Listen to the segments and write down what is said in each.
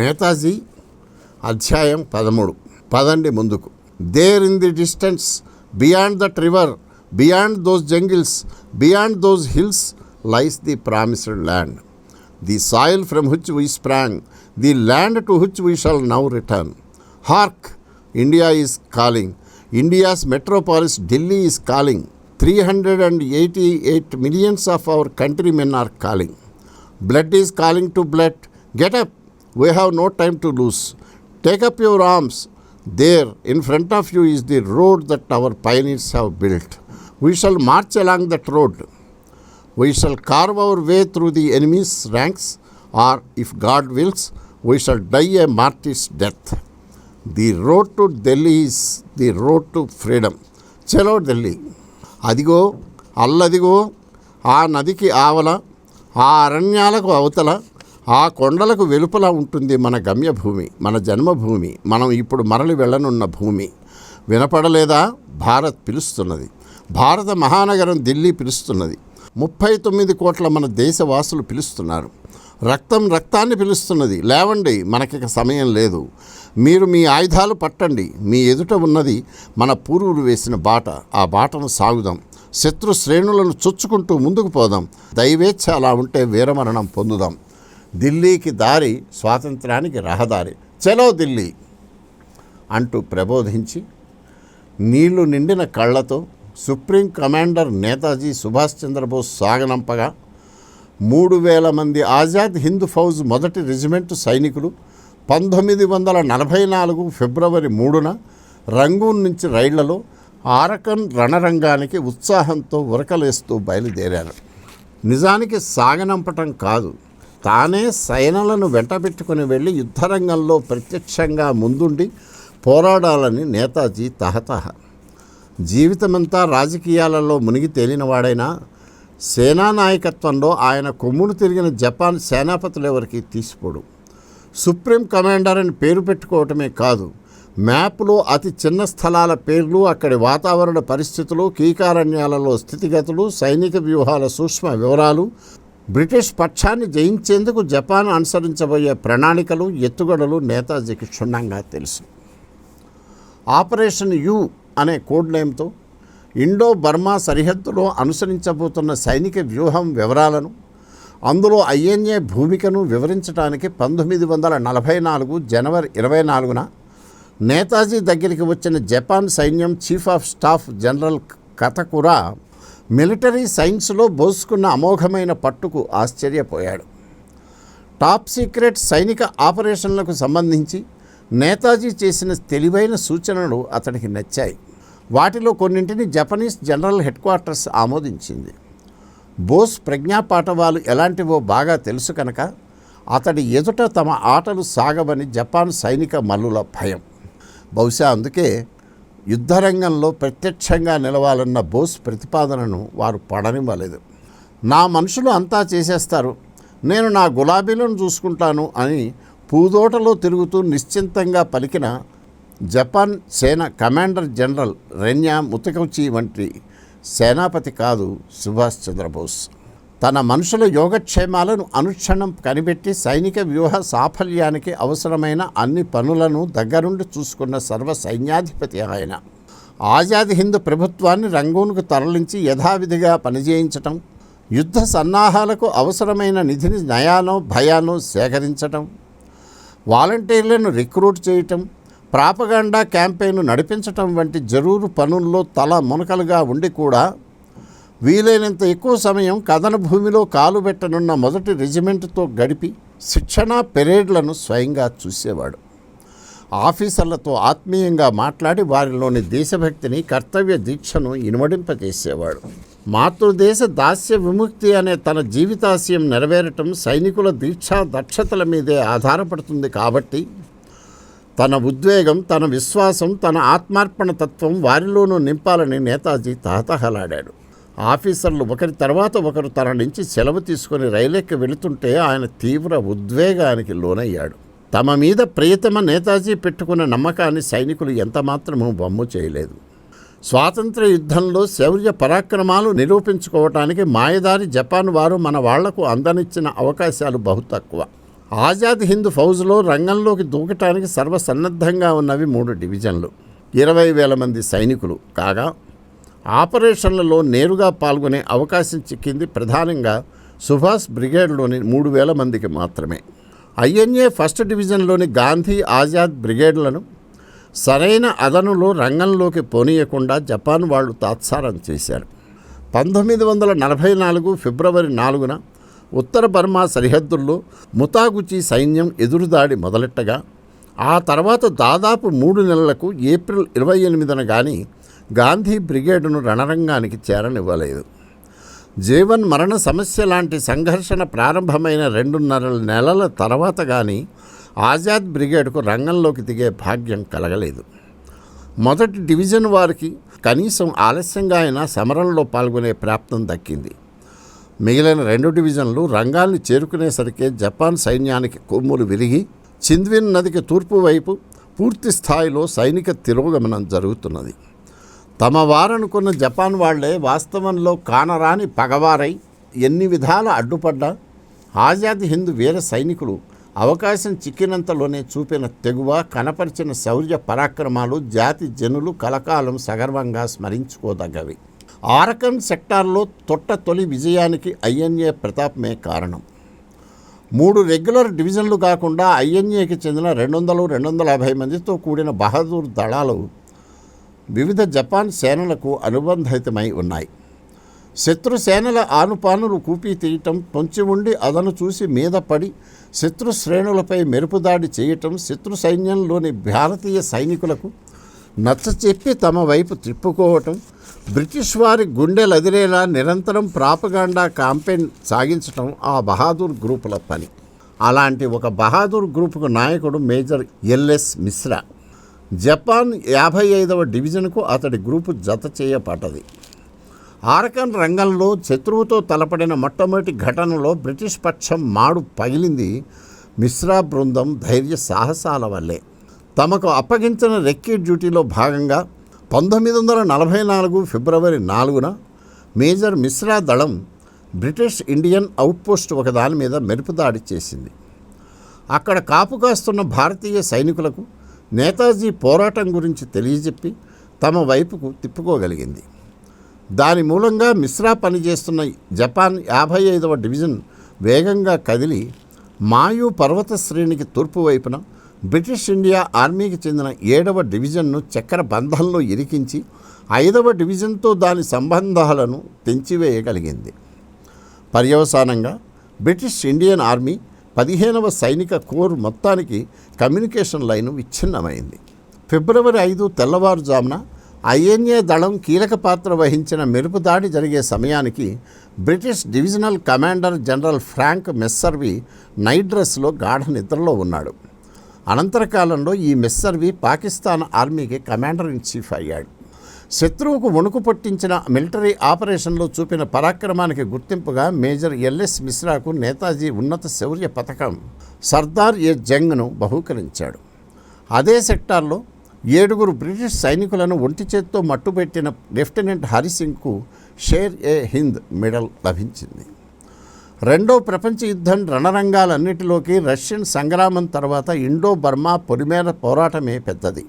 నేతాజీ అధ్యాయం పదమూడు. పదండి ముందుకు. There in the distance beyond that river beyond those jungles beyond those hills lies the promised land the soil from which we sprang the land to which we shall now return hark India is calling India's metropolis Delhi is calling three hundred and eighty eight millions of our countrymen are calling blood is calling to blood get up. We have no time to lose. Take up your arms. There, in front of you, is the road that our pioneers have built. We shall march along that road. We shall carve our way through the enemy's ranks, or, if God wills, we shall die a martyr's death. The road to Delhi is the road to freedom. చలో ఢిల్లీ అదిగో అల్లదిగో ఆ నదికి ఆవల ఆ అరణ్యాలకు అవతల ఆ కొండలకు వెలుపల ఉంటుంది మన గమ్యభూమి మన జన్మభూమి. మనం ఇప్పుడు మరలి వెళ్ళనున్న భూమి. వినపడలేదా? భారత్ పిలుస్తున్నది. భారత మహానగరం ఢిల్లీ పిలుస్తున్నది. ముప్పై తొమ్మిది కోట్ల మన దేశవాసులు పిలుస్తున్నారు. రక్తం రక్తాన్ని పిలుస్తున్నది. లేవండి మనకి సమయం లేదు. మీరు మీ ఆయుధాలు పట్టండి. మీ ఎదుట ఉన్నది మన పూర్వులు వేసిన బాట. ఆ బాటను సాగుదాం. శత్రు శ్రేణులను చొచ్చుకుంటూ ముందుకు పోదాం. దైవేచ్ఛ అలా ఉంటే వీరమరణం పొందుదాం. ఢిల్లీకి దారి స్వాతంత్రానికి రహదారి. చలో ఢిల్లీ అంటూ ప్రబోధించి నీళ్ళు నిండిన కళ్ళతో సుప్రీం కమాండర్ నేతాజీ సుభాష్ చంద్రబోస్ సాగనంపగా మూడు వేల మంది ఆజాద్ హింద్ ఫౌజ్ మొదటి రెజిమెంట్ సైనికులు పంతొమ్మిది వందల నలభై నాలుగు ఫిబ్రవరి మూడున రంగూన్ నుంచి రైళ్ళలో ఆరకన్ రణరంగానికి ఉత్సాహంతో ఉరకలేస్తూ బయలుదేరారు. నిజానికి సాగనంపటం కాదు. తానే సైనలను వెంటబెట్టుకుని వెళ్ళి యుద్ధరంగంలో ప్రత్యక్షంగా ముందుండి పోరాడాలని నేతాజీ తహతహ. జీవితమంతా రాజకీయాలలో మునిగి తేలినవాడైనా సేనా నాయకత్వంలో ఆయన కొమ్మును తిరిగిన జపాన్ సేనాపతులు ఎవరికి తీసిపోడు. సుప్రీం కమాండర్ అని పేరు పెట్టుకోవటమే కాదు మ్యాప్లో అతి చిన్న స్థలాల పేర్లు అక్కడి వాతావరణ పరిస్థితులు కీకారణ్యాలలో స్థితిగతులు సైనిక వ్యూహాల సూక్ష్మ వివరాలు బ్రిటిష్ పక్షాన్ని జయించేందుకు జపాన్ అనుసరించబోయే ప్రణాళికలు ఎత్తుగడలు నేతాజీకి క్షుణ్ణంగా తెలుసు. ఆపరేషన్ యు అనే కోడ్ నేమ్తో ఇండో బర్మా సరిహద్దులో అనుసరించబోతున్న సైనిక వ్యూహం వివరాలను అందులో ఐఎన్ఏ భూమికను వివరించడానికి పంతొమ్మిది వందల నలభై నాలుగు జనవరి ఇరవై నాలుగున నేతాజీ దగ్గరికి వచ్చిన జపాన్ సైన్యం chief of staff general Katakura military సైన్స్లో బోసుకున్న అమోఘమైన పట్టుకు ఆశ్చర్యపోయాడు. టాప్ సీక్రెట్ సైనిక ఆపరేషన్లకు సంబంధించి నేతాజీ చేసిన తెలివైన సూచనలు అతనికి నచ్చాయి. వాటిలో కొన్నింటిని జపనీస్ జనరల్ హెడ్ క్వార్టర్స్ ఆమోదించింది. బోస్ ప్రజ్ఞాపాఠవాలు ఎలాంటివో బాగా తెలుసు కనుక అతడి ఎదుట తమ ఆటలు సాగవని జపాన్ సైనిక మల్లుల భయం. బహుశా అందుకే యుద్ధరంగంలో ప్రత్యక్షంగా నిలవాలన్న బోస్ ప్రతిపాదనను వారు పడనివ్వలేదు. నా మనుషులు అంతా చేసేస్తారు. నేను నా గులాబీలను చూసుకుంటాను అని పూదోటలో తిరుగుతూ నిశ్చింతంగా పలికిన జపాన్ సేన కమాండర్ జనరల్ రెన్యా ముతకౌచి వంటి సేనాపతి కాదు సుభాష్ చంద్రబోస్. తన మనుషుల యోగక్షేమాలను అనుక్షణం కనిపెట్టి సైనిక వ్యూహ సాఫల్యానికి అవసరమైన అన్ని పనులను దగ్గరుండి చూసుకున్న సర్వ సైన్యాధిపతి ఆయన. ఆజాద్ హింద్ ప్రభుత్వాన్ని రంగూన్కు తరలించి యథావిధిగా పనిచేయించటం యుద్ధ సన్నాహాలకు అవసరమైన నిధిని నయానో భయానో సేకరించటం వాలంటీర్లను రిక్రూట్ చేయటం ప్రాపగాండా క్యాంపెయిన్ నడిపించటం వంటి జరూరు పనుల్లో తల మునకలుగా ఉండి కూడా వీలైనంత ఎక్కువ సమయం కథన భూమిలో కాలు పెట్టనున్న మొదటి రెజిమెంట్తో గడిపి శిక్షణా పెరేడ్లను స్వయంగా చూసేవాడు. ఆఫీసర్లతో ఆత్మీయంగా మాట్లాడి వారిలోని దేశభక్తిని కర్తవ్య దీక్షను ఇనుమడింపజేసేవాడు. మాతృదేశ దాస్య విముక్తి అనే తన జీవితాశయం నెరవేరటం సైనికుల దీక్షా దక్షతల మీదే ఆధారపడుతుంది కాబట్టి తన ఉద్వేగం తన విశ్వాసం తన ఆత్మార్పణ తత్వం వారిలోనూ నింపాలని నేతాజీ తహతహలాడాడు. ఆఫీసర్లు ఒకరి తర్వాత ఒకరు తన నుంచి సెలవు తీసుకొని రైలెక్కి వెళుతుంటే ఆయన తీవ్ర ఉద్వేగానికి లోనయ్యాడు. తమ మీద ప్రియతమ నేతాజీ పెట్టుకున్న నమ్మకాన్ని సైనికులు ఎంతమాత్రమూ బొమ్ము చేయలేదు. స్వాతంత్ర యుద్ధంలో శౌర్య పరాక్రమాలు నిరూపించుకోవటానికి మాయదారి జపాన్ వారు మన వాళ్ళకు అందనిచ్చిన అవకాశాలు బహు తక్కువ. ఆజాద్ హింద్ ఫౌజ్లో రంగంలోకి దూకటానికి సర్వసన్నద్ధంగా ఉన్నవి మూడు డివిజన్లు. ఇరవై వేల మంది సైనికులు. కాగా ఆపరేషన్లలో నేరుగా పాల్గొనే అవకాశం చిక్కింది ప్రధానంగా సుభాష్ బ్రిగేడ్లోని మూడు వేల మందికి మాత్రమే. ఐఎన్ఏ ఫస్ట్ డివిజన్లోని గాంధీ ఆజాద్ బ్రిగేడ్లను సరైన అదనులో రంగంలోకి పోనీయకుండా జపాన్ వాళ్ళు తాత్సారం చేశారు. పంతొమ్మిది వందల నలభై నాలుగు ఫిబ్రవరి నాలుగున ఉత్తర బర్మా సరిహద్దుల్లో ముతాగుచి సైన్యం ఎదురుదాడి మొదలెట్టగా ఆ తర్వాత దాదాపు మూడు నెలలకు ఏప్రిల్ ఇరవై ఎనిమిదిన కానీ గాంధీ బ్రిగేడును రణరంగానికి చేరనివ్వలేదు. జీవన్ మరణ సమస్య లాంటి సంఘర్షణ ప్రారంభమైన రెండున్నర నెలల తర్వాత కానీ ఆజాద్ బ్రిగేడ్కు రంగంలోకి దిగే భాగ్యం కలగలేదు. మొదటి డివిజన్ వారికి కనీసం ఆలస్యంగా అయినా సమరంలో పాల్గొనే ప్రాప్తం దక్కింది. మిగిలిన రెండు డివిజన్లు రంగాన్ని చేరుకునేసరికే జపాన్ సైన్యానికి కొమ్ములు విరిగి చింద్విన్ నదికి తూర్పు వైపు పూర్తి స్థాయిలో సైనిక తిరోగమనం జరుగుతున్నది. తమ వారనుకున్న జపాన్ వాళ్ళే వాస్తవంలో కానరాని పగవారై ఎన్ని విధాల అడ్డుపడ్డా? ఆజాద్ హింద్ వీర సైనికులు అవకాశం చిక్కినంతలోనే చూపిన తెగువ కనపరిచిన శౌర్య పరాక్రమాలు జాతి జనులు కలకాలం సగర్వంగా స్మరించుకోదగ్గవి. ఆరకన్ సెక్టార్లో తొట్ట తొలి విజయానికి ఐఎన్ఏ ప్రతాపమే కారణం. మూడు రెగ్యులర్ డివిజన్లు కాకుండా ఐఎన్ఏకి చెందిన రెండు వందలు రెండు వందల యాభై మందితో కూడిన బహదూర్ దళాలు వివిధ జపాన్ సేనలకు అనుబంధితమై ఉన్నాయి. శత్రు సేనల ఆనుపానులు కూపి తీయటం పొంచి ఉండి అదను చూసి మీద పడి శత్రు శ్రేణులపై మెరుపుదాడి చేయటం శత్రు సైన్యంలోని భారతీయ సైనికులకు నచ్చచెప్పి తమ వైపు తిప్పుకోవటం బ్రిటిష్ వారి గుండెలదిరేలా నిరంతరం ప్రాపగాండా క్యాంపెయిన్ సాగించటం ఆ బహాదూర్ గ్రూపుల పని. అలాంటి ఒక బహాదూర్ గ్రూపుకు నాయకుడు మేజర్ ఎల్ఎస్ మిశ్రా జపాన్ యాభై ఐదవ డివిజన్కు అతడి గ్రూపు జత చేయబడ్డది. ఆరకన్ రంగంలో శత్రువుతో తలపడిన మొట్టమొదటి ఘటనలో బ్రిటిష్ పక్షం మాడు పగిలింది మిశ్రా బృందం ధైర్య సాహసాల వల్లే. తమకు అప్పగించిన రెక్కీ డ్యూటీలో భాగంగా పంతొమ్మిది వందల నలభై నాలుగు ఫిబ్రవరి నాలుగున మేజర్ మిశ్రా దళం బ్రిటిష్ ఇండియన్ అవుట్పోస్ట్ ఒకదాని మీద మెరుపుదాడి చేసింది. అక్కడ కాపు కాస్తున్న భారతీయ సైనికులకు నేతాజీ పోరాటం గురించి తెలియజెప్పి తమ వైపుకు తిప్పుకోగలిగింది. దాని మూలంగా మిశ్రా పనిచేస్తున్న జపాన్ యాభై ఐదవ డివిజన్ వేగంగా కదిలి మాయు పర్వత శ్రేణికి తూర్పు వైపున బ్రిటిష్ ఇండియా ఆర్మీకి చెందిన ఏడవ డివిజన్ను చక్కెర బంధంలో ఇరికించి ఐదవ డివిజన్తో దాని సంబంధాలను తెంచివేయగలిగింది. పర్యవసానంగా బ్రిటిష్ ఇండియన్ ఆర్మీ పదిహేనవ సైనిక కోర్ మొత్తానికి కమ్యూనికేషన్ లైను విచ్ఛిన్నమైంది. ఫిబ్రవరి ఐదు తెల్లవారుజామున ఐఎన్ఏ దళం కీలక పాత్ర వహించిన మెరుపు దాడి జరిగే సమయానికి British divisional commander general Frank Messervy night డ్రెస్లో గాఢ నిద్రలో ఉన్నాడు. అనంతర కాలంలో ఈ మెస్సర్వి పాకిస్తాన్ ఆర్మీకి కమాండర్ ఇన్ చీఫ్ అయ్యాడు. శత్రువుకు వణుకు పట్టించిన మిలిటరీ ఆపరేషన్లో చూపిన పరాక్రమానికి గుర్తింపుగా మేజర్ ఎల్ఎస్ మిశ్రాకు నేతాజీ ఉన్నత శౌర్య పథకం. సర్దార్ ఏ జంగ్ను బహూకరించాడు. అదే సెక్టార్లో ఏడుగురు బ్రిటిష్ సైనికులను ఒంటి చేత్తో మట్టుబెట్టిన లెఫ్టినెంట్ హరిసింగ్కు షేర్ ఏ హింద్ మెడల్ లభించింది. రెండో ప్రపంచ యుద్ధం రణరంగాలన్నిటిలోకి రష్యన్ సంగ్రామం తర్వాత ఇండో బర్మా పొలిమేర పోరాటమే పెద్దది.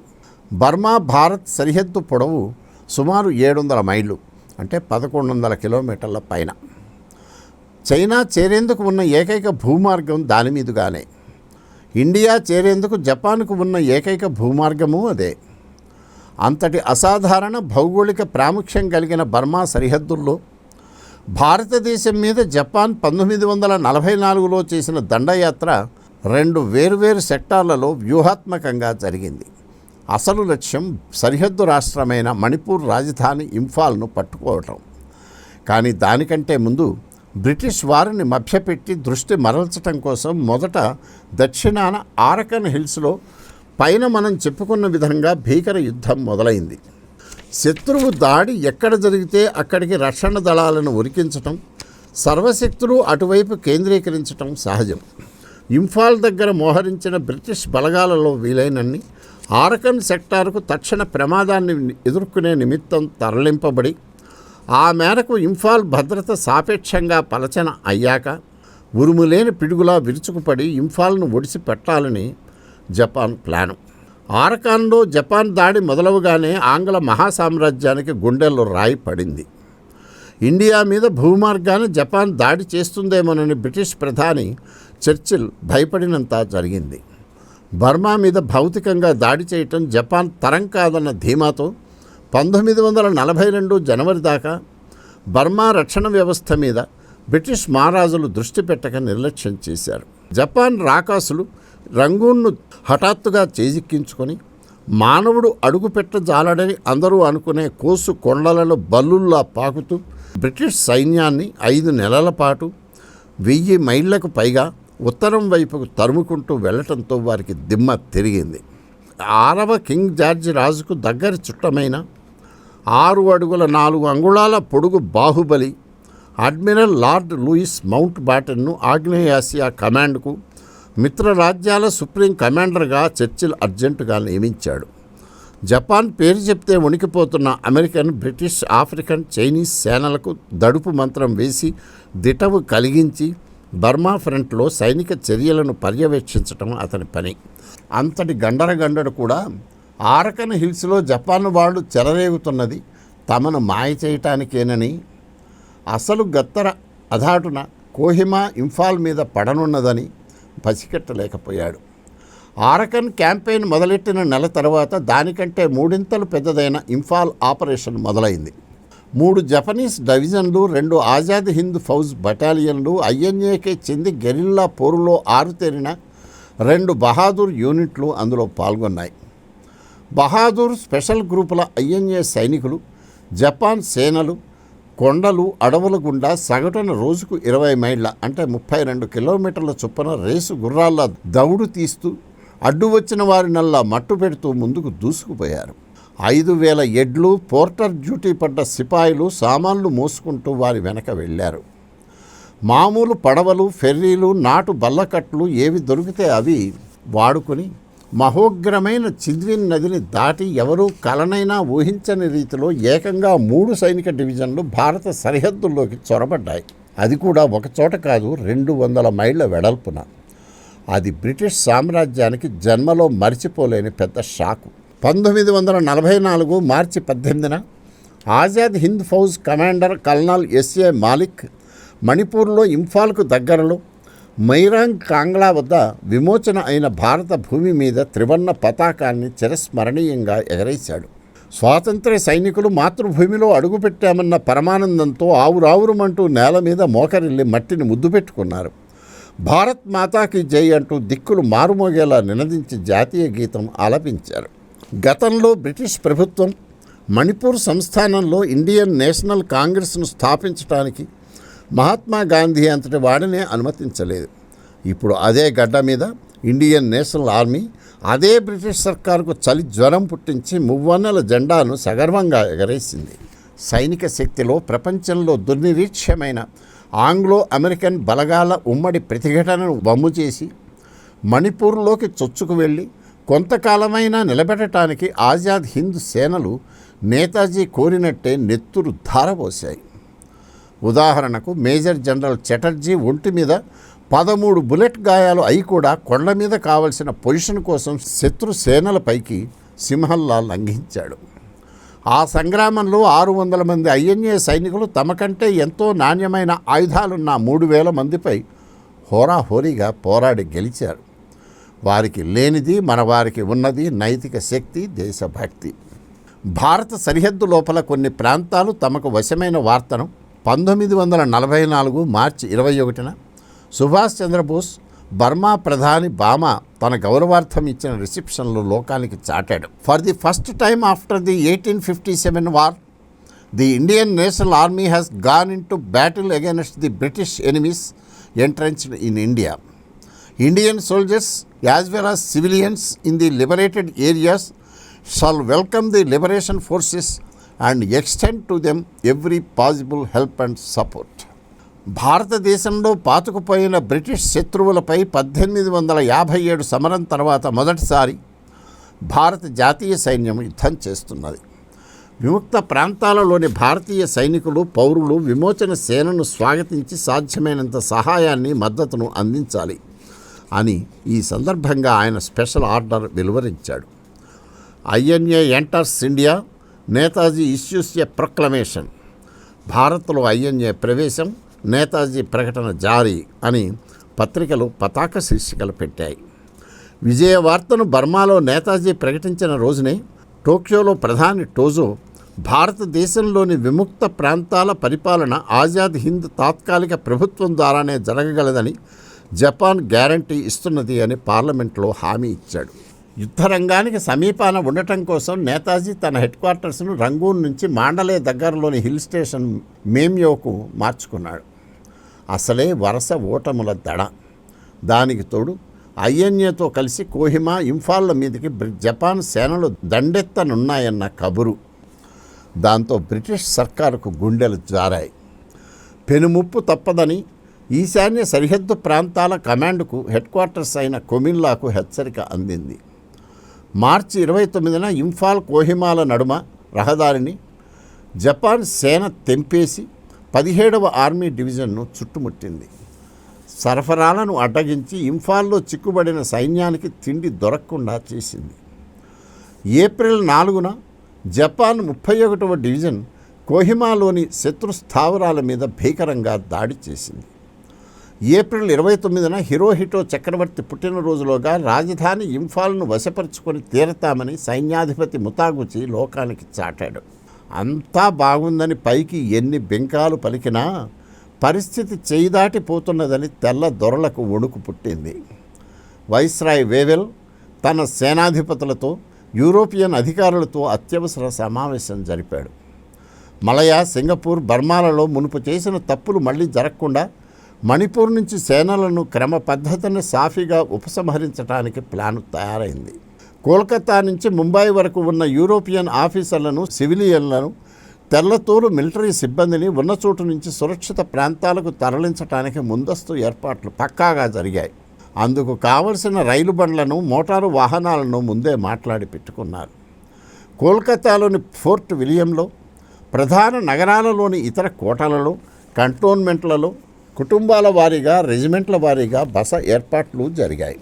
బర్మా భారత్ సరిహద్దు పొడవు సుమారు ఏడు వందల మైళ్ళు అంటే పదకొండు వందల కిలోమీటర్ల పైన. చైనా చేరేందుకు ఉన్న ఏకైక భూమార్గం దాని మీదుగానే. ఇండియా చేరేందుకు జపాన్కు ఉన్న ఏకైక భూమార్గము అదే. అంతటి అసాధారణ భౌగోళిక ప్రాముఖ్యం కలిగిన బర్మా సరిహద్దుల్లో భారతదేశం మీద జపాన్ పంతొమ్మిది వందల నలభై నాలుగులో చేసిన దండయాత్ర రెండు వేర్వేరు సెక్టార్లలో వ్యూహాత్మకంగా జరిగింది. అసలు లక్ష్యం సరిహద్దు రాష్ట్రమైన మణిపూర్ రాజధాని ఇంఫాల్ను పట్టుకోవటం. కానీ దానికంటే ముందు బ్రిటిష్ వారిని మభ్యపెట్టి దృష్టి మరల్చటం కోసం మొదట దక్షిణాన ఆరకన్ హిల్స్లో పైన మనం చెప్పుకున్న విధంగా భీకర యుద్ధం మొదలైంది. శత్రువు దాడి ఎక్కడ జరిగితే అక్కడికి రక్షణ దళాలను ఉరికించటం సర్వశక్తులు అటువైపు కేంద్రీకరించటం సహజం. ఇంఫాల్ దగ్గర మోహరించిన బ్రిటిష్ బలగాలలో వీలైనన్ని ఆరకన్ సెక్టార్కు తక్షణ ప్రమాదాన్ని ఎదుర్కొనే నిమిత్తం తరలింపబడి ఆ మేరకు ఇంఫాల్ భద్రత సాపేక్షంగా పలచన అయ్యాక ఉరుములేని పిడుగులా విరుచుకుపడి ఇంఫాల్ను ఒడిసి పెట్టాలని జపాన్ ప్లాను. ఆరకాన్లో జపాన్ దాడి మొదలవగానే ఆంగ్ల మహాసామ్రాజ్యానికి గుండెల్లో రాయి పడింది. ఇండియా మీద భూమార్గాన్ని జపాన్ దాడి చేస్తుందేమోనని బ్రిటిష్ ప్రధాని చర్చిల్ భయపడినంత జరిగింది. బర్మా మీద భౌతికంగా దాడి చేయటం జపాన్ తరం కాదన్న ధీమాతో పంతొమ్మిది వందల నలభై రెండు జనవరి దాకా బర్మా రక్షణ వ్యవస్థ మీద బ్రిటిష్ మహారాజులు దృష్టి పెట్టక నిర్లక్ష్యం చేశారు. జపాన్ రాకాసులు రంగూన్ను హఠాత్తుగా చేజిక్కించుకొని మానవుడు అడుగుపెట్ట జాలడని అందరూ అనుకునే కోసు కొండలలో బల్లుల్లా పాకుతూ బ్రిటిష్ సైన్యాన్ని ఐదు నెలల పాటు వెయ్యి మైళ్ళకు పైగా ఉత్తరం వైపుకు తరుముకుంటూ వెళ్ళటంతో వారికి దిమ్మ తిరిగింది. ఆరవ కింగ్ జార్జి రాజుకు దగ్గర చుట్టమైన ఆరు అడుగుల నాలుగు అంగుళాల పొడుగు బాహుబలి అడ్మిరల్ లార్డ్ లూయిస్ మౌంట్ బాటన్ను ఆగ్నేయాసియా కమాండ్కు మిత్ర రాజ్యాల సుప్రీం కమాండర్గా చర్చిల్ అర్జెంటుగా నియమించాడు. జపాన్ పేరు చెప్తే వణికిపోతున్న అమెరికన్ బ్రిటిష్ ఆఫ్రికన్ చైనీస్ సేనలకు దడుపు మంత్రం వేసి దిటవు కలిగించి బర్మా ఫ్రంట్లో సైనిక చర్యలను పర్యవేక్షించటం అతని పని. అంతటి గండరగండడు కూడా ఆరకన్ హిల్స్లో జపాన్ వాళ్ళు చెలరేగుతున్నది తమను మాయ చేయటానికేనని అసలు గత్తర అధాటున కోహిమా ఇంఫాల్ మీద పడనున్నదని పసికెట్టలేకపోయాడు ఆరకన్ క్యాంపెయిన్ మొదలెట్టిన నెల తర్వాత దానికంటే మూడింతలు పెద్దదైన ఇంఫాల్ ఆపరేషన్ మొదలైంది. మూడు జపనీస్ డివిజన్లు రెండు ఆజాద్ హింద్ ఫౌజ్ బటాలియన్లు ఐఎన్ఏకే చెంది గెరిల్లా పోరులో ఆరుతేరిన రెండు బహాదూర్ యూనిట్లు అందులో పాల్గొన్నాయి. బహాదూర్ స్పెషల్ గ్రూపుల ఐఎన్ఏ సైనికులు జపాన్ సేనలు కొండలు అడవుల గుండా సగటున రోజుకు ఇరవై మైళ్ళ అంటే ముప్పై రెండు కిలోమీటర్ల చొప్పున రేసు గుర్రాల దౌడు తీస్తూ అడ్డు వచ్చిన వారినల్లా మట్టు పెడుతూ ముందుకు దూసుకుపోయారు. ఐదు వేల ఎడ్లు పోర్టర్ డ్యూటీ పడ్డ సిపాయిలు సామాన్లు మోసుకుంటూ వారి వెనక వెళ్ళారు. మామూలు పడవలు ఫెర్రీలు నాటు బల్లకట్లు ఏవి దొరికితే అవి వాడుకొని మహోగ్రమైన చిద్విన్ నదిని దాటి ఎవరూ కలనైనా ఊహించని రీతిలో ఏకంగా మూడు సైనిక డివిజన్లు భారత సరిహద్దుల్లోకి చొరబడ్డాయి. అది కూడా ఒకచోట కాదు రెండు వందల మైళ్ళ వెడల్పున. అది బ్రిటిష్ సామ్రాజ్యానికి జన్మలో మరిచిపోలేని పెద్ద షాకు. పంతొమ్మిది వందల నలభై నాలుగు మార్చి పద్దెనిమిదిన Azad Hind Fauj commander colonel S A Malik మణిపూర్లో ఇంఫాల్కు దగ్గరలో మైరాంగ్ కాంగ్లా వద్ద విమోచన అయిన భారత భూమి మీద త్రివర్ణ పతాకాన్ని చిరస్మరణీయంగా ఎగరేశాడు. స్వాతంత్ర్య సైనికులు మాతృభూమిలో అడుగుపెట్టామన్న పరమానందంతో ఆవురావురమంటూ నేల మీద మోకరిల్లి మట్టిని ముద్దు పెట్టుకున్నారు. భారత్ మాతాకి జై అంటూ దిక్కులు మారుమోగేలా నినదించి జాతీయ గీతం ఆలపించారు. గతంలో బ్రిటిష్ ప్రభుత్వం మణిపూర్ సంస్థానంలో ఇండియన్ నేషనల్ కాంగ్రెస్ను స్థాపించడానికి మహాత్మా గాంధీ అంతటి వాడినే అనుమతించలేదు. ఇప్పుడు అదే గడ్డ మీద ఇండియన్ నేషనల్ ఆర్మీ అదే బ్రిటిష్ సర్కారుకు చలి జ్వరం పుట్టించి మువ్వన్నెల జెండాను సగర్వంగా ఎగరేసింది. సైనిక శక్తిలో ప్రపంచంలో దుర్నిరీక్ష్యమైన ఆంగ్లో అమెరికన్ బలగాల ఉమ్మడి ప్రతిఘటనను వమ్ము చేసి మణిపూర్లోకి చొచ్చుకు వెళ్ళి కొంతకాలమైనా నిలబెట్టడానికి ఆజాద్ హింద్ సేనలు నేతాజీ కోరినట్టే నెత్తురు ధారపోశాయి ఉదాహరణకు మేజర్ జనరల్ చటర్జీ ఒంటి మీద పదమూడు బుల్లెట్ గాయాలు అయి కూడా కొండ మీద కావలసిన పొజిషన్ కోసం శత్రు సేనలపైకి సింహల్లా లంఘించాడు. ఆ సంగ్రామంలో ఆరు వందల మంది ఐఎన్ఏ సైనికులు తమ కంటే ఎంతో నాణ్యమైన ఆయుధాలున్న మూడు వేల మందిపై హోరాహోరీగా పోరాడి గెలిచారు. వారికి లేనిది మన వారికి ఉన్నది నైతిక శక్తి దేశభక్తి. భారత సరిహద్దు లోపల కొన్ని ప్రాంతాలు తమకు వశమైన వార్తను పంతొమ్మిది వందల నలభై నాలుగు మార్చి ఇరవై ఒకటిన సుభాష్ చంద్రబోస్ బర్మా ప్రధాని బామా తన గౌరవార్థం ఇచ్చిన రిసెప్షన్లో లోకానికి చాటాడు. For the first time after the eighteen fifty seven war the Indian National Army has gone into battle against the British enemies entrenched in India Indian soldiers as well as civilians in the liberated areas shall welcome the liberation forces and extend to them every possible help and support భారతదేశంలో పాతుకుపోయిన British శత్రువులపై పద్దెనిమిది వందల యాభై ఏడు సమరం తర్వాత మొదటిసారి భారత జాతీయ సైన్యం యుద్ధం చేస్తున్నది. విముక్త ప్రాంతాలలోని భారతీయ సైనికులు పౌరులు విమోచన సేనను స్వాగతించి సాధ్యమైనంత సహాయాన్ని మద్దతును అందించాలి. అని ఈ సందర్భంగా ఆయన special order వెలువరించాడు. INA enters India Netaji issues a proclamation. భారత్లో ఐఎన్ఏ ప్రవేశం నేతాజీ ప్రకటన జారీ అని పత్రికలు పతాక శీర్షికలు పెట్టాయి. విజయ వార్తను బర్మాలో నేతాజీ ప్రకటించిన రోజునే టోక్యోలో ప్రధాని టోజో భారతదేశంలోని విముక్త ప్రాంతాల పరిపాలన ఆజాద్ హింద్ తాత్కాలిక ప్రభుత్వం ద్వారానే జరగగలదని జపాన్ గ్యారంటీ ఇస్తున్నది అని పార్లమెంట్లో హామీ ఇచ్చాడు. యుద్ధరంగానికి సమీపాన ఉండటం కోసం నేతాజీ తన హెడ్ క్వార్టర్స్ను రంగూన్ నుంచి మాండలే దగ్గరలోని హిల్ స్టేషన్ మేమ్యోకు మార్చుకున్నాడు. అసలే వరుస ఓటముల దడ. దానికి తోడు ఐఎన్ఏతో కలిసి కోహిమా ఇంఫాల్ల మీదకి జపాన్ సేనలు దండెత్తనున్నాయన్న కబురు. దాంతో బ్రిటిష్ సర్కారుకు గుండెలు జారాయి. పెనుముప్పు తప్పదని ఈశాన్య సరిహద్దు ప్రాంతాల కమాండ్కు హెడ్ క్వార్టర్స్ అయిన కొమిల్లాకు హెచ్చరిక అందింది. మార్చి ఇరవై తొమ్మిదిన ఇంఫాల్ కోహిమాల నడుమ రహదారిని జపాన్ సేన తెంపేసి పదిహేడవ ఆర్మీ డివిజన్ను చుట్టుముట్టింది. సరఫరాలను అడ్డగించి ఇంఫాల్లో చిక్కుబడిన సైన్యానికి తిండి దొరకకుండా చేసింది. ఏప్రిల్ నాలుగున జపాన్ ముప్పై ఒకటవ డివిజన్ కోహిమాలోని శత్రు స్థావరాల మీద భీకరంగా దాడి చేసింది. ఏప్రిల్ ఇరవై తొమ్మిదిన హిరోహిటో చక్రవర్తి పుట్టినరోజులోగా రాజధాని ఇంఫాల్ను వశపరుచుకొని తీరతామని సైన్యాధిపతి ముతాగుచి లోకానికి చాటాడు. అంతా బాగుందని పైకి ఎన్ని బెంకాలు పలికినా పరిస్థితి చేయిదాటిపోతున్నదని తెల్ల దొరలకు వణుకు పుట్టింది. వైస్రాయ్ వేవెల్ తన సేనాధిపతులతో యూరోపియన్ అధికారులతో అత్యవసర సమావేశం జరిపాడు. మలయా సింగపూర్ బర్మాలలో మునుపు చేసిన తప్పులు మళ్ళీ జరగకుండా మణిపూర్ నుంచి సేనలను క్రమ పద్ధతిని సాఫీగా ఉపసంహరించడానికి ప్లాన్ తయారైంది. కోల్కతా నుంచి ముంబై వరకు ఉన్న యూరోపియన్ ఆఫీసర్లను సివిలియన్లను తెల్లతూరు మిలిటరీ సిబ్బందిని ఉన్న చోటు నుంచి సురక్షిత ప్రాంతాలకు తరలించడానికి ముందస్తు ఏర్పాట్లు పక్కాగా జరిగాయి. అందుకు కావలసిన రైలు బండ్లను మోటారు వాహనాలను ముందే మాట్లాడి పెట్టుకున్నారు. కోల్కతాలోని ఫోర్ట్ విలియంలో ప్రధాన నగరాలలోని ఇతర కోటలలో కంటోన్మెంట్లలో కుటుంబాల వారీగా రెజిమెంట్ల వారీగా బస ఏర్పాట్లు జరిగాయి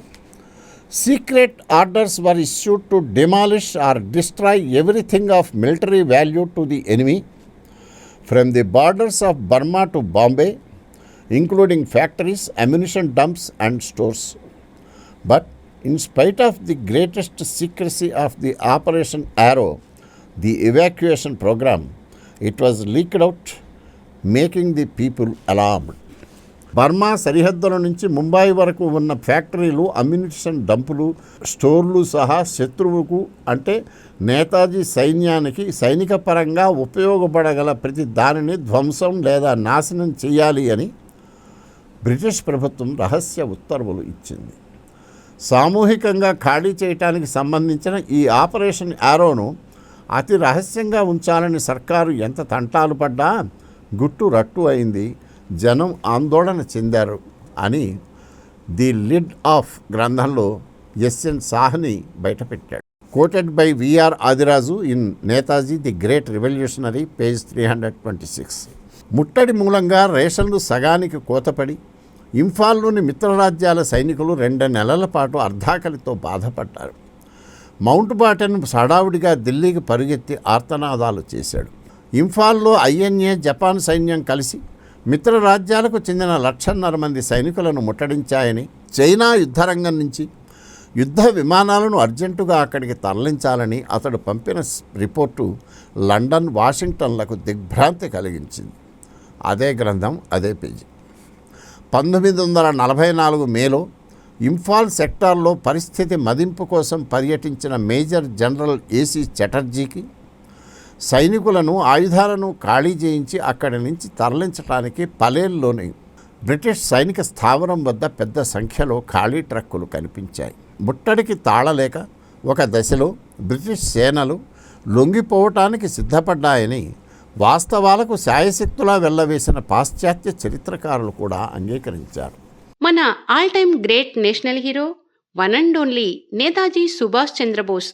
secret orders were issued to demolish or destroy everything of military value to the enemy from the borders of Burma to Bombay including factories ammunition dumps and stores but in spite of the greatest secrecy of the operation arrow the evacuation programme it was leaked out making the people alarmed. Burma సరిహద్దుల నుంచి ముంబై వరకు ఉన్న ఫ్యాక్టరీలు ammunition డంపులు స్టోర్లు సహా శత్రువుకు అంటే నేతాజీ సైన్యానికి సైనిక పరంగా ఉపయోగపడగల ప్రతి దానిని ధ్వంసం లేదా నాశనం చేయాలి అని బ్రిటిష్ ప్రభుత్వం రహస్య ఉత్తర్వులు ఇచ్చింది. సామూహికంగా ఖాళీ చేయటానికి సంబంధించిన ఈ ఆపరేషన్ యారోను అతి రహస్యంగా ఉంచాలని సర్కారు ఎంత తంటాలు పడ్డా గుట్టు రట్టు అయింది. జనం ఆందోళన చెందారు అని ది లిడ్ ఆఫ్ గ్రంథంలో SN Sahni బయటపెట్టాడు. Quoted by V R Adiraju in Netaji the great revolutionary page three hundred twenty six. ముట్టడి మూలంగా రేషన్లు సగానికి కోతపడి ఇంఫాల్లోని మిత్రరాజ్యాల సైనికులు రెండు నెలల పాటు అర్ధాకలితో బాధపడ్డారు. మౌంట్ బాటన్ సడావుడిగా ఢిల్లీకి పరుగెత్తి ఆర్తనాదాలు చేశాడు. ఇంఫాల్లో ఐఎన్ఏ జపాన్ సైన్యం కలిసి మిత్ర రాజ్యాలకు చెందిన లక్షన్నర మంది సైనికులను ముట్టడించాయని చైనా యుద్ధరంగం నుంచి యుద్ధ విమానాలను అర్జెంటుగా అక్కడికి తరలించాలని అతడు పంపిన రిపోర్టు లండన్ వాషింగ్టన్లకు దిగ్భ్రాంతి కలిగించింది. అదే గ్రంథం అదే పేజీ. పంతొమ్మిది వందల నలభై నాలుగు మేలో ఇంఫాల్ సెక్టార్లో పరిస్థితి మదింపు కోసం పర్యటించిన మేజర్ జనరల్ ఏసీ చటర్జీకి సైనికులను ఆయుధాలను ఖాళీ చేయించి అక్కడి నుంచి తరలించడానికి పలేల్లోని బ్రిటిష్ సైనిక స్థావరం వద్ద పెద్ద సంఖ్యలో ఖాళీ ట్రక్కులు కనిపించాయి. ముట్టడికి తాళలేక ఒక దశలో బ్రిటిష్ సేనలు లొంగిపోవటానికి సిద్ధపడ్డాయని వాస్తవాలకు శాయశక్తులా వెళ్ళవేసిన పాశ్చాత్య చరిత్రకారులు కూడా అంగీకరించారు. మన all time great national hero one and only Netaji Subhash Chandrabose